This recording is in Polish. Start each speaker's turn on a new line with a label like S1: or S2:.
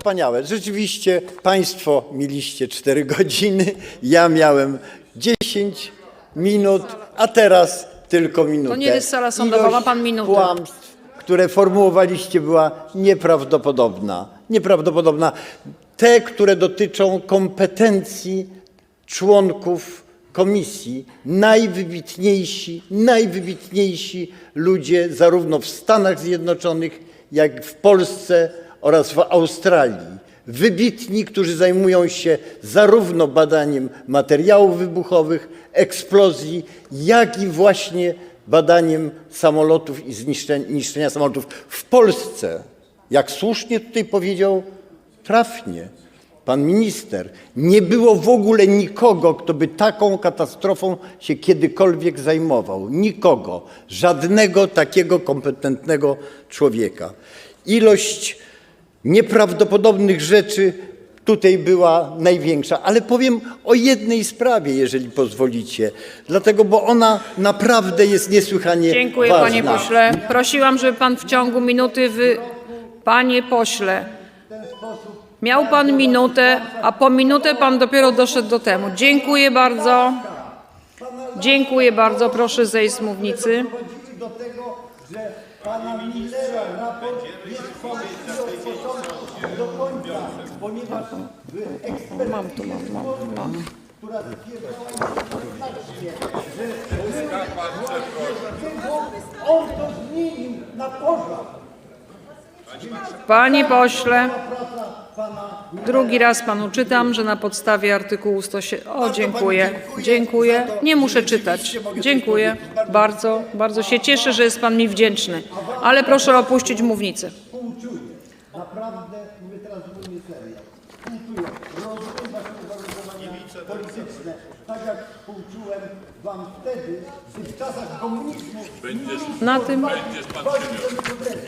S1: wspaniałe. Rzeczywiście Państwo mieliście 4 godziny, ja miałem 10 minut, a teraz tylko minutę.
S2: nie jest sala sądowa, ma pan minutę.
S1: Kłamstw, które formułowaliście, była nieprawdopodobna. Nieprawdopodobna. Te, które dotyczą kompetencji członków komisji, najwybitniejsi, najwybitniejsi ludzie zarówno w Stanach Zjednoczonych, jak w Polsce oraz w Australii. Wybitni, którzy zajmują się zarówno badaniem materiałów wybuchowych, eksplozji, jak i właśnie badaniem samolotów i zniszczenia, niszczenia samolotów w Polsce. Jak słusznie tutaj powiedział trafnie pan minister, nie było w ogóle nikogo, kto by taką katastrofą się kiedykolwiek zajmował. Nikogo. Żadnego takiego kompetentnego człowieka. Ilość nieprawdopodobnych rzeczy tutaj była największa. Ale powiem o jednej sprawie, jeżeli pozwolicie. Dlatego, bo ona naprawdę jest niesłychanie
S2: Dziękuję
S1: ważna.
S2: panie pośle. Prosiłam, żeby pan w ciągu minuty wy... Panie pośle, miał pan minutę, a po minutę pan dopiero doszedł do temu. Dziękuję bardzo. Dziękuję bardzo. Proszę zejść z mównicy.
S1: Dochodzili do tego, że pana ministra raport jest ponieważ w ekspertyzie,
S2: Mam tu, mam, mam, mam.
S1: która stwierdzała jednoznacznie, że on to zmienił na pożar.
S2: Panie pośle, drugi raz panu czytam, że na podstawie artykułu 107... O, dziękuję, dziękuję. Nie muszę czytać. Dziękuję. Bardzo, bardzo się cieszę, że jest pan mi wdzięczny. Ale proszę opuścić mównicę.
S1: Naprawdę, mówię teraz zupełnie serio. Współczuję. Rozumiem wasze uwarunkowania polityczne. Tak jak współczułem wam wtedy, gdy w czasach komunizmu
S2: Na tym
S1: ten problem.